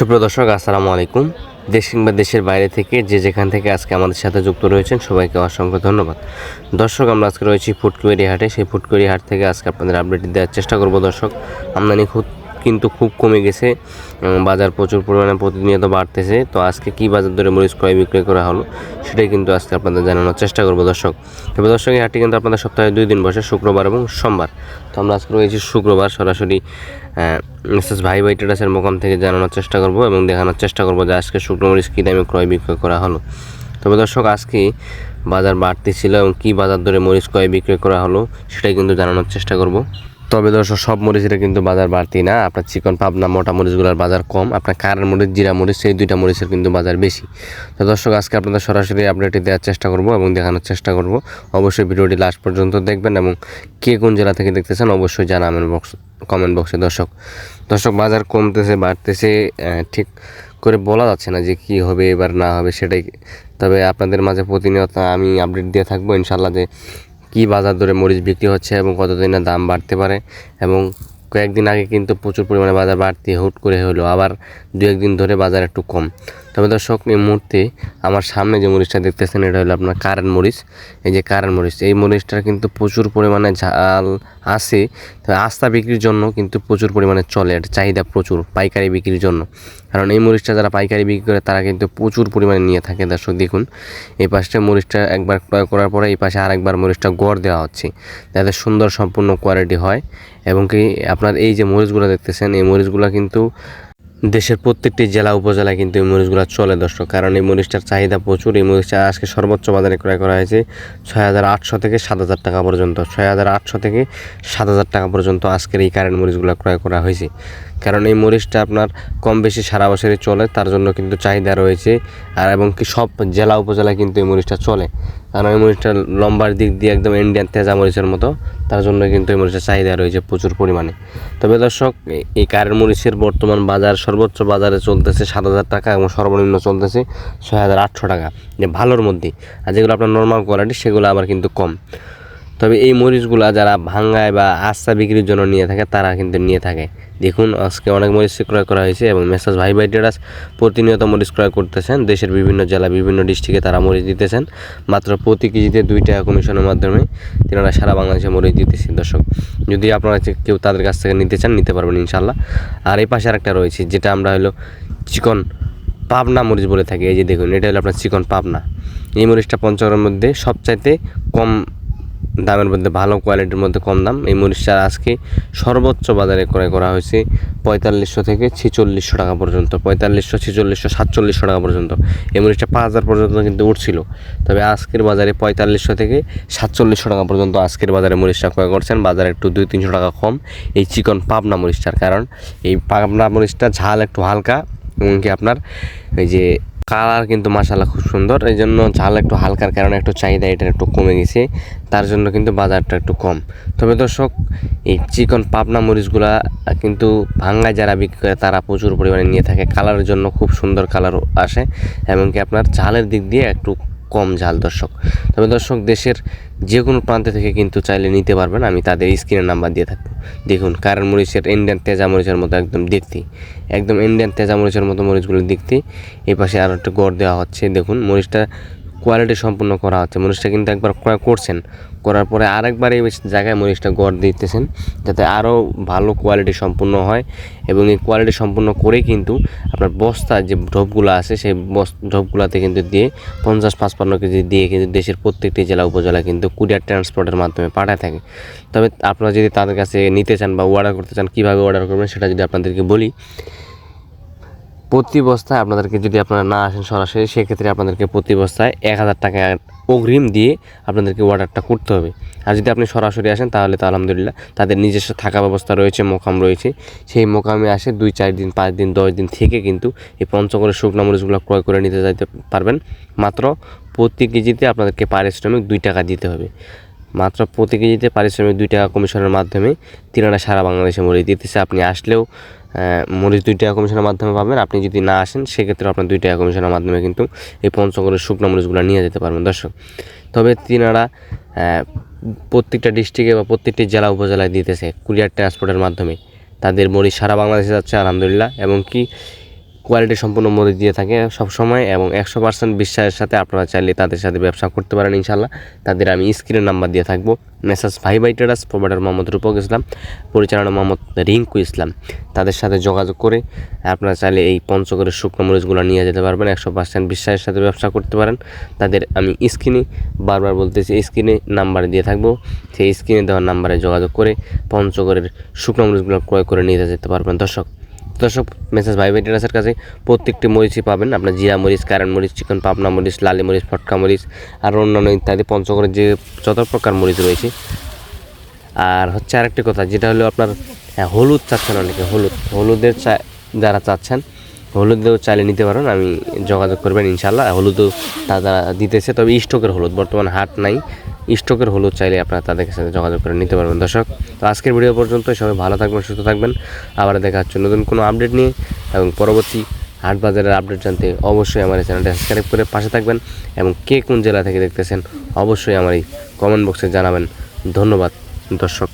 সুপ্রিয় দর্শক, আসসালামু আলাইকুম। দেশ কিংবা দেশের বাইরে থেকে যে যেখান থেকে আজকে আমাদের সাথে যুক্ত রয়েছেন, সবাইকে অসংখ্য ধন্যবাদ। দর্শক, আমরা আজকে রয়েছি ফুটকুয়েরি হাটে। সেই ফুটকুয়েরি হাট থেকে আজকে আপনাদের আপডেট দেওয়ার চেষ্টা করব দর্শক। আমদানি খুব কিন্তু খুব কমে গেছে। বাজার প্রচুর পরিমাণে প্রতিনিয়ত বাড়তেছে। তো আজকে কি বাজার দরে মরিচ ক্রয়, বিক্রয় করা হলো, সেটাই কিন্তু আজকে আপনাদের জানানোর চেষ্টা করব দর্শক। তবে দর্শক, এই হাটটি কিন্তু আপনাদের সপ্তাহে দুই দিন বসে, শুক্রবার এবং সোমবার। তো আমরা আজকে রয়েছি শুক্রবার, সরাসরি মিসেস ভাই ভাই ট্রেডার্সের মোকাম থেকে জানানোর চেষ্টা করব এবং দেখানোর চেষ্টা করব যে আজকে শুক্র মরিচ কী দামে ক্রয়, বিক্রয় করা হলো। তবে দর্শক, আজকে বাজার বাড়তি ছিল এবং কী বাজার দরে মরিচ ক্রয়, বিক্রয় করা হলো, সেটাই কিন্তু জানানোর চেষ্টা করব। তবে দর্শক, সব মরিচের কিন্তু বাজার বাড়তি না। আপনার চিকন পাবনা মোটা মরিচগুলোর বাজার কম, আপনার কারের মরিচ, জিরা মরিচ, সেই দুইটা মরিচের কিন্তু বাজার বেশি। তো দর্শক, আজকে আপনাদের সরাসরি আপডেটটি দেওয়ার চেষ্টা করব এবং দেখানোর চেষ্টা করব। অবশ্যই ভিডিওটি লাস্ট পর্যন্ত দেখবেন এবং কে কোন জেলা থেকে দেখতেছেন অবশ্যই জানাবেন বক্স কমেন্ট বক্সে দর্শক দর্শক, বাজার কমতেছে, বাড়তেছে ঠিক করে বলা যাচ্ছে না যে কি হবে, এবার না হবে সেটাই। তবে আপনাদের মাঝে প্রতিনিয়ত আমি আপডেট দিয়ে থাকব। ইনশাল্লাহ যে কী বাজার দরে মরিচ বিক্রি হচ্ছে এবং কতদিনের দাম বাড়তে পারে এবং কয়েকদিন আগে কিন্তু প্রচুর পরিমাণে বাজার বাড়তি হুট করে হলো। আবার দু একদিন ধরে বাজার একটু কম। তবে দর্শক, এই মুহূর্তে আমার সামনে যে মরিচটা দেখতেছেন, এটা হলো আপনার কারেন্ট মরিচ। এই যে কারেন্ট মরিচ, এই মরিচটার কিন্তু প্রচুর পরিমাণে ঝাল আছে। তবে আস্তা বিক্রির জন্য কিন্তু প্রচুর পরিমাণে চলে, এটা চাহিদা প্রচুর পাইকারি বিক্রির জন্য। কারণ এই মরিচটা যারা পাইকারি বিক্রি করে, তারা কিন্তু প্রচুর পরিমাণে নিয়ে থাকে দর্শক, দেখুন। এই পাশটা মরিচটা একবার ক্রয় করার পরে, এই পাশে আরেকবার মরিচটা গড় দেওয়া হচ্ছে, যাতে সুন্দর সম্পূর্ণ কোয়ালিটি হয়। এবং কি আপনার এই যে মরিচগুলো দেখতেছেন, এই মরিচগুলো কিন্তু দেশের প্রত্যেকটি জেলা উপজেলায় কিন্তু এই মরিচগুলো চলে, দর্শক। কারণ এই মরিচটার চাহিদা প্রচুর। এই মরিচটা আজকে সর্বোচ্চ বাজারে ক্রয় করা হয়েছে ছয় হাজার আটশো থেকে সাত হাজার টাকা পর্যন্ত। ছয় হাজার আটশো থেকে সাত হাজার টাকা পর্যন্ত আজকের এই কারেন্ট মরিচগুলো ক্রয় করা হয়েছে। কারণ এই মরিচটা আপনার কম বেশি সারা বছরই চলে, তার জন্য কিন্তু চাহিদা রয়েছে। আর এবং কি সব জেলা উপজেলায় কিন্তু এই মরিচটা চলে। কারণ ওই মরিচটা লম্বার দিক দিয়ে একদম ইন্ডিয়ান তেজা মরিচের মতো, তার জন্য কিন্তু এই মরিচের চাহিদা রয়েছে প্রচুর পরিমাণে। তবে দর্শক, এই- কারেন্ট মরিচের বর্তমান বাজার, সর্বোচ্চ বাজারে চলতেছে সাত হাজার টাকা এবং সর্বনিম্ন চলতেছে ছয় হাজার আটশো টাকা। যে ভালোর মধ্যে, আর যেগুলো আপনার নর্মাল কোয়ালিটি সেগুলো আবার কিন্তু কম। তবে এই মরিচগুলো যারা ভাঙ্গায় বা আস্তা বিক্রির জন্য নিয়ে থাকে, তারা কিন্তু নিয়ে থাকে। দেখুন, আজকে অনেক মরিচ ক্রয় করা হয়েছে এবং মেসাজ ভাই ভাই ট্রেডার্স প্রতিনিয়ত মরিচ ক্রয় করতেছেন। দেশের বিভিন্ন জেলা, বিভিন্ন ডিস্ট্রিক্টে তারা মরিচ দিতেছেন। মাত্র প্রতি কেজিতে দুই টাকা কমিশনের মাধ্যমে তিনারা সারা বাংলাদেশে মরিচ দিতেছে দর্শক, যদি আপনারা কেউ তাদের কাছ থেকে নিতে চান, নিতে পারবেন ইনশাল্লাহ আর এই পাশে আরেকটা রয়েছে, যেটা আমরা হলো চিকন পাবনা মরিচ বলে থাকি। এই যে দেখুন, এটা হলো আপনার চিকন পাবনা। এই মরিচটা পঞ্চগড়ের মধ্যে সবচাইতে কম দামের মধ্যে ভালো কোয়ালিটির মধ্যে কম দাম। এই মরিচটা আজকে সর্বোচ্চ বাজারে ক্রয় করা হয়েছে পঁয়তাল্লিশশো থেকে ছেচল্লিশশো টাকা পর্যন্ত, পঁয়তাল্লিশশো, ছেচল্লিশশো, সাতচল্লিশশো টাকা পর্যন্ত। এই মরিচটা পাঁচ হাজার পর্যন্ত কিন্তু উঠছিল। তবে আজকের বাজারে পঁয়তাল্লিশশো থেকে সাতচল্লিশশো টাকা পর্যন্ত আজকের বাজারে মরিচটা ক্রয় করছেন। বাজারে একটু দুই তিনশো টাকা কম। এই চিকন পাবনা মরিচটার কারণ। এই পাবনা মরিচটা ঝাল একটু হালকা, এমনকি আপনার এই যে কালার কিন্তু মাসাল্লাহ খুব সুন্দর। এই জন্য ঝাল একটু হালকার কারণে একটু চাহিদা এটা একটু কমে গেছে। তার জন্য কিন্তু বাজারটা একটু কম। তবে দর্শক, এই চিকন পাবনা মরিচগুলা কিন্তু ভাঙ্গায় যারা বিক্রি করে, তারা প্রচুর পরিমাণে নিয়ে থাকে। কালারের জন্য খুব সুন্দর কালার আসে। এমনকি আপনার ঝালের দিক দিয়ে একটু কম ঝাল দর্শক। তবে দর্শক, দেশের যে কোনো প্রান্ত থেকে কিন্তু চাইলে নিতে পারবেন, আমি তাদের স্ক্রিনের নাম্বার দিয়ে থাকব। দেখুন কারণ মরিচের ইন্ডিয়ান তেজা মরিচের মতো একদম দেখতে, একদম ইন্ডিয়ান তেজা মরিচের মতো মরিচগুলো দেখতে এই পাশে আরও একটা গড় দেওয়া হচ্ছে। দেখুন, মরিচটা কোয়ালিটি সম্পূর্ণ করা হচ্ছে মরিচটা কিন্তু একবার ক্রয় করছেন। করার পরে আরেকবার এই জায়গায় মরিচটা গড় দিতেছেন, যাতে আরও ভালো কোয়ালিটি সম্পূর্ণ হয় এবং এই কোয়ালিটি সম্পূর্ণ করেই কিন্তু আপনার বস্তা যে ঢোপগুলো আছে, সেই বস ঢোপগুলোতে কিন্তু দিয়ে পঞ্চাশ পাঁচপান্ন কেজি দিয়ে কিন্তু দেশের প্রত্যেকটি জেলা, উপজেলা কিন্তু কুরিয়ার ট্রান্সপোর্টের মাধ্যমে পাঠায় থাকে। তবে আপনারা যদি তাদের কাছে নিতে চান বা অর্ডার করতে চান, কীভাবে অর্ডার করবেন সেটা যদি আপনাদেরকে বলি। প্রতি বস্তায় আপনাদেরকে যদি আপনারা না আসেন সরাসরি, সেক্ষেত্রে আপনাদেরকে প্রতি বস্তায় এক হাজার টাকা অগ্রিম দিয়ে আপনাদেরকে অর্ডারটা করতে হবে। আর যদি আপনি সরাসরি আসেন, তাহলে তো আলহামদুলিল্লাহ তাদের নিজস্ব থাকা ব্যবস্থা রয়েছে, মোকাম রয়েছে। সেই মোকামে আসে দুই, চার দিন, পাঁচ দিন, দশ দিন থেকে কিন্তু এই পঞ্চগড়ের শুকনো মরিচগুলো ক্রয় করে নিতে যাইতে পারবেন। মাত্র প্রতি কেজিতে আপনাদেরকে পারিশ্রমিক দুই টাকা দিতে হবে। মাত্র প্রতি কেজিতে পারিশ্রমিক দুই টাকা কমিশনের মাধ্যমে তিনারা সারা বাংলাদেশে মরিচ দিতেছে। আপনি আসলেও মরিচ দুই টাকা কমিশনের মাধ্যমে পাবেন। আপনি যদি না আসেন, সেক্ষেত্রে আপনার দুই টাকা কমিশনের মাধ্যমে কিন্তু এই পঞ্চগড়ের শুকনো মরিচগুলো নিয়ে যেতে পারবেন। দর্শক, তবে তিনারা প্রত্যেকটা ডিস্ট্রিক্টে বা প্রত্যেকটি জেলা উপজেলায় দিতেছে। কুরিয়ার ট্রান্সপোর্টের মাধ্যমে। তাদের মরিচ সারা বাংলাদেশে যাচ্ছে, আলহামদুলিল্লাহ। এবং কি কোয়ালিটি সম্পূর্ণ মরিচ দিয়ে থাকে সব সময় এবং একশো পার্সেন্ট বিশ্বাসের সাথে আপনারা চাইলে তাদের সাথে ব্যবসা করতে পারেন ইনশাল্লাহ তাদের আমি স্ক্রিনের নাম্বার দিয়ে থাকব। মেসাজ ভাই ভাই ট্রেডার্স প্রোভাইডার মোহাম্মদ রূপক ইসলাম, পরিচালনা মোহাম্মদ রিঙ্কু ইসলাম। তাদের সাথে যোগাযোগ করে আপনারা চাইলে এই পঞ্চগড়ের শুকনো মরিচগুলো নিয়ে যেতে পারবেন, একশো পার্সেন্ট বিশ্বাসের সাথে ব্যবসা করতে পারেন। তাদের আমি স্ক্রিনে বারবার বলতেছি, স্ক্রিনে নাম্বার দিয়ে থাকব। সেই স্ক্রিনে দেওয়ার নাম্বারে যোগাযোগ করে পঞ্চগড়ের শুকনো মরিচগুলো ক্রয় করে নিয়ে যেতে পারবেন। দর্শক দর্শক মেসেজ ভাই টেরাসের কাছে প্রত্যেকটি মরিচই পাবেন। আপনার জিরা মরিচ কারেন্ট মরিচ চিকন পাবনা মরিচ লালি মরিচ ফটকা মরিচ আর অন্যান্য ইত্যাদি পঞ্চগড়ের যে যত প্রকার মরিচ রয়েছে। আর হচ্ছে আরেকটি কথা যেটা হলো আপনার হ্যাঁ, হলুদ চাচ্ছেন অনেকে হলুদ। হলুদের চা যারা চাচ্ছেন হলুদেও চাইলে নিতে পারেন আমি যোগাযোগ করবেন ইনশাল্লাহ হলুদও তারা দিতেছে তবে স্টকের হলুদ বর্তমান হাট নাই। স্টকের হলুদ চাইলে আপনারা তাদের সাথে যোগাযোগ করে নিতে পারবেন। দর্শক, তো আজকের ভিডিও পর্যন্ত সবাই ভালো থাকবেন, সুস্থ থাকবেন। আবার দেখা হচ্ছে নতুন কোনো আপডেট নিয়ে এবং পরবর্তী হাট বাজারের আপডেট জানতে অবশ্যই আমার এই চ্যানেলটা সাবস্ক্রাইব করে পাশে থাকবেন এবং কে কোন জেলা থেকে দেখতেছেন অবশ্যই আমার এই কমেন্ট বক্সে জানাবেন। ধন্যবাদ, দর্শক।